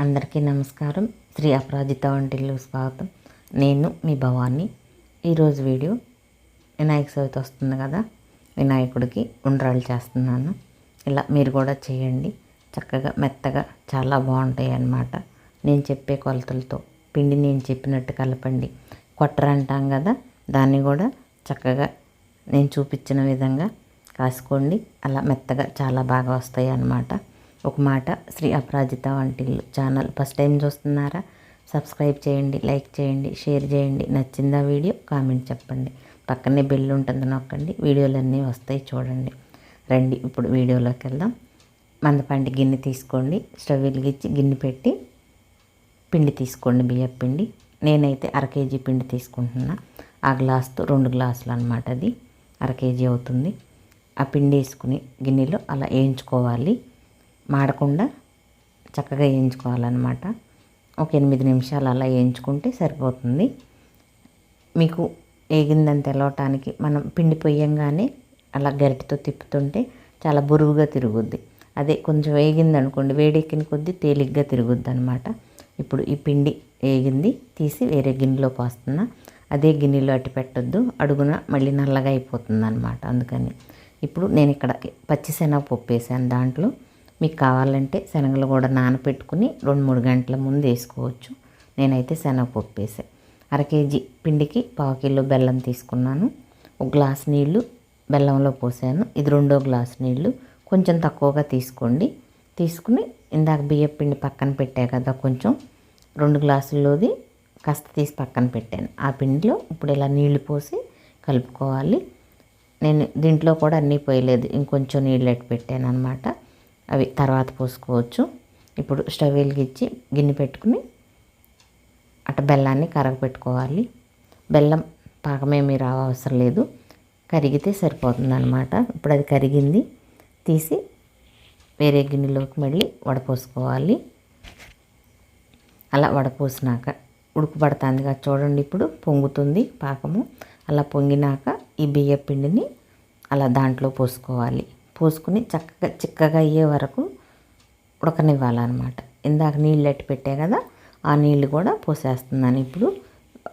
అందరికీ నమస్కారం. శ్రీ అపరాజిత వంటిల్లు స్వాగతం. నేను మీ భవాని. ఈరోజు వీడియో వినాయక చవితి వస్తుంది కదా వినాయకుడికి ఉండ్రాళ్ళు చేస్తున్నాను. ఇలా మీరు కూడా చేయండి. చక్కగా మెత్తగా చాలా బాగుంటాయి అన్నమాట. నేను చెప్పే కొలతలతో పిండి నేను చెప్పినట్టు కలపండి. కొట్టర అంటాం కదా దాన్ని కూడా చక్కగా నేను చూపించిన విధంగా కాసుకోండి. అలా మెత్తగా చాలా బాగా వస్తాయి అన్నమాట. ఒక మాట శ్రీ అపరాజిత వంటిల్లు ఛానల్ ఫస్ట్ టైం చూస్తున్నారా? సబ్స్క్రైబ్ చేయండి లైక్ చేయండి షేర్ చేయండి. నచ్చిందా వీడియో కామెంట్ చెప్పండి. పక్కనే బెల్ ఉంటుంది నొక్కండి. వీడియోలన్నీ వస్తాయి చూడండి. రండి ఇప్పుడు వీడియోలోకి వెళ్దాం. మందపండి గిన్నె తీసుకోండి. స్టవ్ వెలిగించి గిన్నె పెట్టి పిండి తీసుకోండి బియ్యం పిండి. నేనైతే అర కేజీ పిండి తీసుకుంటున్నా. ఆ గ్లాస్తో రెండు గ్లాసులు అనమాట అది. అర కేజీ అవుతుంది. ఆ పిండి వేసుకుని గిన్నెలో అలా వేయించుకోవాలి. మాడకుండా చక్కగా వేయించుకోవాలన్నమాట. ఒక ఎనిమిది నిమిషాలు అలా వేయించుకుంటే సరిపోతుంది. మీకు వేగిందని తెలవటానికి మనం పిండి పొయ్యంగానే అలా గరిటతో తిప్పుతుంటే చాలా బురువుగా తిరుగుద్ది. అదే కొంచెం వేగింది అనుకోండి వేడెక్కిన కొద్దీ తేలిగ్గా తిరుగుద్ది అనమాట ఇప్పుడు ఈ పిండి వేగింది తీసి వేరే గిన్నెలో పోస్తున్నా అదే గిన్నెలో అట్టి పెట్టొద్దు అడుగున మళ్ళీ నల్లగా అయిపోతుంది అనమాట అందుకని. ఇప్పుడు నేను ఇక్కడ పచ్చిశనగపప్పు వేసాను దాంట్లో. మీకు కావాలంటే శనగలు కూడా నానపెట్టుకుని రెండు మూడు గంటల ముందు వేసుకోవచ్చు. నేనైతే శనగపప్పు వేసే అర కేజీ పిండికి పావు కిలో బెల్లం తీసుకున్నాను. ఒక గ్లాస్ నీళ్ళు బెల్లంలో పోసాను. ఇది రెండో గ్లాస్ నీళ్ళు. కొంచెం తక్కువగా తీసుకోండి. తీసుకుని ఇందాక బియ్యం పిండి పక్కన పెట్టా కదా కొంచెం. రెండు గ్లాసుల్లోది కాస్త తీసి పక్కన పెట్టాను. ఆ పిండిలో ఇప్పుడు ఇలా నీళ్ళు పోసి కలుపుకోవాలి. నేను దీంట్లో కూడా అన్నీ పోయలేదు. ఇంకొంచెం నీళ్ళు ఎట్టు పెట్టాను అనమాట అవి తర్వాత పోసుకోవచ్చు. ఇప్పుడు స్టవ్ వెలిగించి గిన్నె పెట్టుకుని అట్ట బెల్లాన్ని కరగపెట్టుకోవాలి. బెల్లం పాకమేమీ రావ అవసరం లేదు. కరిగితే సరిపోతుంది అనమాట ఇప్పుడు అది కరిగింది. తీసి వేరే గిన్నెలోకి మళ్ళీ వడపోసుకోవాలి. అలా వడపోసినాక ఉడుకుపడుతుంది కదా చూడండి ఇప్పుడు పొంగుతుంది పాకము. అలా పొంగినాక ఈ బియ్య పిండిని అలా దాంట్లో పోసుకోవాలి. పోసుకుని చక్కగా చిక్కగా అయ్యే వరకు ఉడకనివ్వాలన్నమాట. ఇందాక నీళ్ళు ఎట్టి పెట్టే కదా ఆ నీళ్ళు కూడా పోసేస్తున్నాను. ఇప్పుడు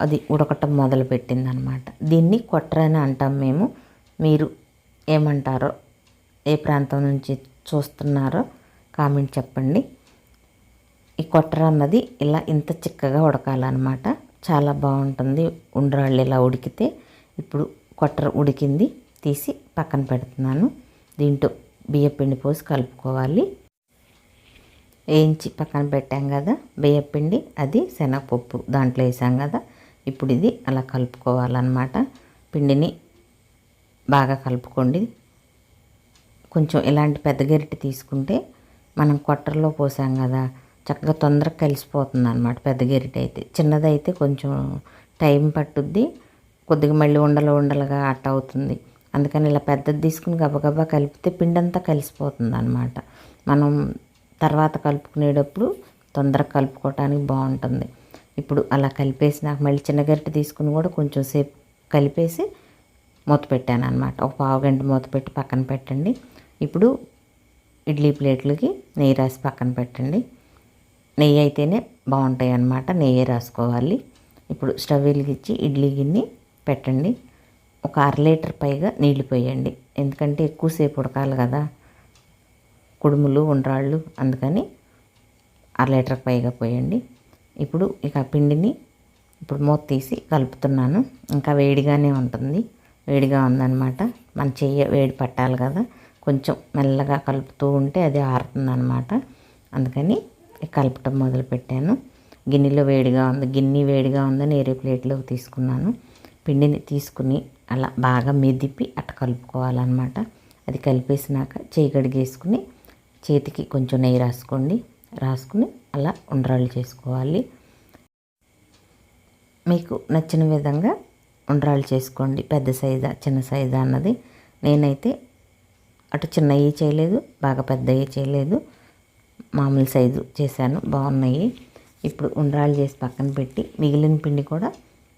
అది ఉడకటం మొదలు పెట్టింది అనమాట దీన్ని కొట్టరని అంటాం మేము. మీరు ఏమంటారో ఏ ప్రాంతం నుంచి చూస్తున్నారో కామెంట్ చెప్పండి. ఈ కొట్టర అన్నది ఇలా ఇంత చిక్కగా ఉడకాలన్నమాట. చాలా బాగుంటుంది. ఉండ్రాళ్ళు ఇలా ఉడికితే ఇప్పుడు కొట్టర ఉడికింది తీసి పక్కన పెడుతున్నాను. దీంట్లో బియ్యపిండి పోసి కలుపుకోవాలి. వేయించి పక్కన పెట్టాం కదా బియ్యపిండి అది శనగపప్పు దాంట్లో వేసాం కదా ఇప్పుడు ఇది అలా కలుపుకోవాలన్నమాట. పిండిని బాగా కలుపుకోండి. కొంచెం ఇలాంటి పెద్ద గరిటె తీసుకుంటే మనం కొట్టర్లో పోసాం కదా చక్కగా తొందరగా కలిసిపోతుంది అనమాట పెద్ద గరిటె అయితే. చిన్నదైతే కొంచెం టైం పట్టుద్ది కొద్దిగా మళ్ళీ ఉండలు ఉండలుగా అట్ట అవుతుంది. అందుకని ఇలా పెద్దది తీసుకుని గబగబా కలిపితే పిండి అంతా కలిసిపోతుంది అనమాట మనం తర్వాత కలుపుకునేటప్పుడు తొందరగా కలుపుకోవటానికి బాగుంటుంది. ఇప్పుడు అలా కలిపేసి నాకు మళ్ళీ చిన్న గరిటె తీసుకుని కూడా కొంచెం సేపు కలిపేసి మూత పెట్టాను అనమాట ఒక పావు గంట మూత పెట్టి పక్కన పెట్టండి. ఇప్పుడు ఇడ్లీ ప్లేట్లకి నెయ్యి రాసి పక్కన పెట్టండి. నెయ్యి అయితేనే బాగుంటాయి అన్నమాట నెయ్యి రాసుకోవాలి. ఇప్పుడు స్టవ్ వెలిగించి ఇడ్లీ గిన్నె పెట్టండి. ఒక అర లీటర్ పైగా నీళ్ళు పోయండి. ఎందుకంటే ఎక్కువసేపు ఉడకాలి కదా. కుడుములు ఉండ్రాళ్ళు అందుకని అర లీటర్ పైగా పోయండి. ఇప్పుడు ఇక పిండిని ఇప్పుడు మూత తీసి కలుపుతున్నాను. ఇంకా వేడిగానే ఉంటుంది. వేడిగా ఉందన్నమాట. మన చెయ్యి వేడి పట్టాలి కదా. కొంచెం మెల్లగా కలుపుతూ ఉంటే అది ఆరుతుందన్నమాట. అందుకని కలపటం మొదలుపెట్టాను. గిన్నెలో వేడిగా ఉంది. గిన్నె వేడిగా ఉందని వేరే ప్లేట్లోకి తీసుకున్నాను. పిండిని తీసుకుని అలా బాగా మెదిపి అట్ట కలుపుకోవాలన్నమాట. అది కలిపేసినాక చేయి కడిగేసుకుని చేతికి కొంచెం నెయ్యి రాసుకోండి. రాసుకుని అలా ఉండ్రాళ్ళు చేసుకోవాలి. మీకు నచ్చిన విధంగా ఉండ్రాళ్ళు చేసుకోండి. పెద్ద సైజా చిన్న సైజా అన్నది నేనైతే అటు చిన్నవి చేయలేదు బాగా పెద్దవి చేయలేదు. మామూలు సైజు చేశాను బాగున్నాయి. ఇప్పుడు ఉండ్రాళ్ళు చేసి పక్కన పెట్టి మిగిలిన పిండి కూడా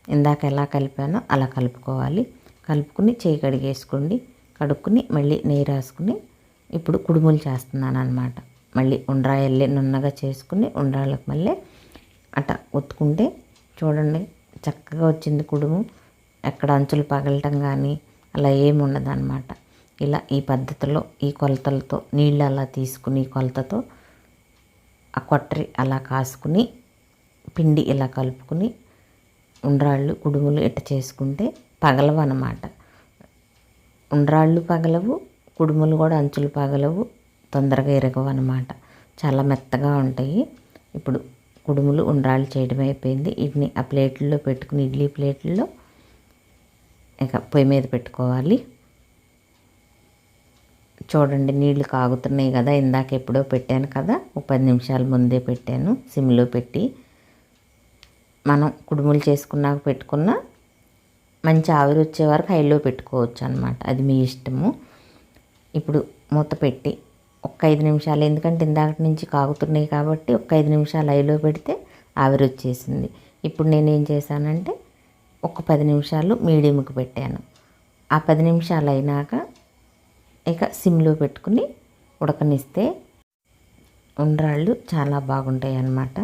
ఇందాక ఎలా కలిపానో అలా కలుపుకోవాలి. కలుపుకుని చేయి కడిగేసుకోండి. కడుక్కుని మళ్ళీ నెయ్యి రాసుకుని ఇప్పుడు కుడుములు చేస్తున్నాను అనమాట మళ్ళీ ఉండ్రాయల్లి నున్నగా చేసుకుని ఉండ్రాళ్ళకి మళ్ళీ అట్ట ఒత్తుకుంటే చూడండి చక్కగా వచ్చింది కుడుము. ఎక్కడ అంచులు పగలటం కానీ అలా ఏమి ఉండదన్నమాట. ఇలా ఈ పద్ధతిలో ఈ కొలతలతో నీళ్ళు అలా తీసుకుని ఈ కొలతతో ఆ కొట్టరి అలా కాసుకుని పిండి ఇలా కలుపుకుని ఉండ్రాళ్ళు కుడుములు ఇట్ట చేసుకుంటే పగలవు అన్నమాట ఉండ్రాళ్ళు పగలవు కుడుములు కూడా అంచులు పగలవు తొందరగా ఇరగవు అనమాట చాలా మెత్తగా ఉంటాయి. ఇప్పుడు కుడుములు ఉండ్రాళ్ళు చేయడం అయిపోయింది. వీటిని ఆ ప్లేట్లలో పెట్టుకుని ఇడ్లీ ప్లేట్లలో ఇక పొయ్యి మీద పెట్టుకోవాలి. చూడండి నీళ్ళు కాగుతున్నాయి కదా ఇందాక ఎప్పుడో పెట్టాను కదా ఒక పది నిమిషాల ముందే పెట్టాను సిమ్లో పెట్టి. మనం కుడుములు చేసుకున్నాక పెట్టుకున్న మంచి ఆవిరి వచ్చే వరకు హైలో పెట్టుకోవచ్చు అనమాట అది మీ ఇష్టము. ఇప్పుడు మూత పెట్టి ఒక్క ఐదు నిమిషాలు ఎందుకంటే ఇందాక నుంచి కాగుతున్నాయి కాబట్టి ఒక్క ఐదు నిమిషాలు హైలో పెడితే ఆవిరి వచ్చేసింది. ఇప్పుడు నేను ఏం చేశానంటే ఒక పది నిమిషాలు మీడియంకి పెట్టాను. ఆ పది నిమిషాలు అయినాక ఇక సిమ్లో పెట్టుకుని ఉడకనిస్తే ఉండ్రాళ్ళు చాలా బాగుంటాయి అన్నమాట.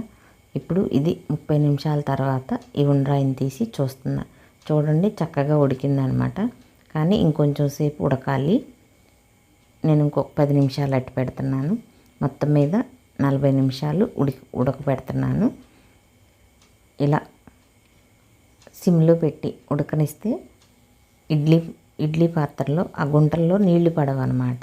ఇప్పుడు ఇది ముప్పై నిమిషాల తర్వాత ఈ ఉండ్రాయిని తీసి చూస్తున్నా. చూడండి చక్కగా ఉడికిందనమాట. కానీ ఇంకొంచెం సేపు ఉడకాలి. నేను ఇంకొక పది నిమిషాలు అట్టి పెడుతున్నాను. మొత్తం మీద నలభై నిమిషాలు ఉడికి ఉడకబెడుతున్నాను ఇలా సిమ్లో పెట్టి ఉడకనిస్తే ఇడ్లీ ఇడ్లీ పాత్రలో ఆ గుంటల్లో నీళ్ళు పడవన్నమాట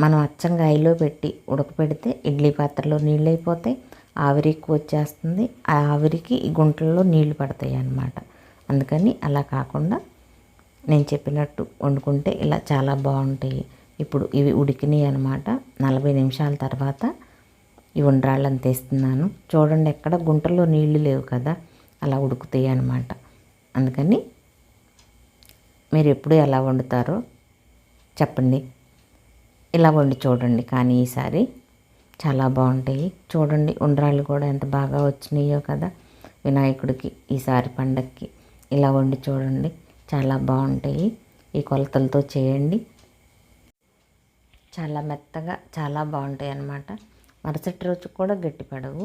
మనం అచ్చంగా ఐలో పెట్టి ఉడకపెడితే ఇడ్లీ పాత్రలో నీళ్ళు అయిపోతాయి ఆవిరి ఎక్కువ వచ్చేస్తుంది. ఆ ఆవిరికి ఈ గుంటల్లో నీళ్ళు పడతాయి అన్నమాట అందుకని అలా కాకుండా నేను చెప్పినట్టు వండుకుంటే ఇలా చాలా బాగుంటాయి. ఇప్పుడు ఇవి ఉడికినాయి అనమాట నలభై నిమిషాల తర్వాత ఈ ఉండ్రాళ్ళని తీస్తున్నాను. చూడండి ఎక్కడ గుంటలో నీళ్ళు లేవు కదా అలా ఉడుకుతాయి అనమాట అందుకని మీరు ఎప్పుడు ఎలా వండుతారో చెప్పండి. ఇలా వండి చూడండి కానీ ఈసారి చాలా బాగుంటాయి. చూడండి ఉండ్రాళ్ళు కూడా ఎంత బాగా వచ్చినాయో కదా వినాయకుడికి ఈసారి పండక్కి. ఇలా వండి చూడండి. చాలా బాగుంటాయి. ఈ కొలతలతో చేయండి. చాలా మెత్తగా చాలా బాగుంటాయి అన్నమాట. మరుసటి రోజు కూడా గట్టిపడవు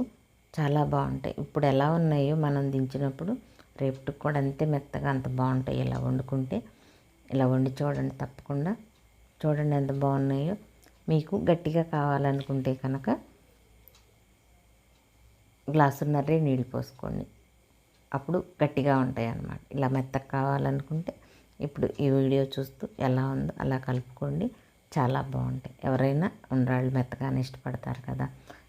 చాలా బాగుంటాయి. ఇప్పుడు ఎలా ఉన్నాయో మనం దించినప్పుడు రేపటికి కూడా అంతే మెత్తగా అంత బాగుంటాయి. ఇలా వండుకుంటే ఇలా వండి చూడండి తప్పకుండా. చూడండి ఎంత బాగున్నాయో. మీకు గట్టిగా కావాలనుకుంటే కనుక గ్లాసున్నరే నీళ్ళు పోసుకోండి. అప్పుడు గట్టిగా ఉంటాయి అన్నమాట ఇలా మెత్తగా కావాలనుకుంటే ఇప్పుడు ఈ వీడియో చూస్తూ ఎలా ఉందో అలా కలుపుకోండి. చాలా బాగుంటాయి. ఎవరైనా ఉండ్రాళ్ళు మెత్తగానే ఇష్టపడతారు కదా.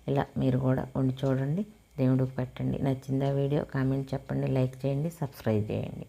ఇలా మీరు కూడా వండి చూడండి. దేవుడికి పెట్టండి. నచ్చిందా వీడియో కామెంట్ చెప్పండి. లైక్ చేయండి. సబ్స్క్రైబ్ చేయండి.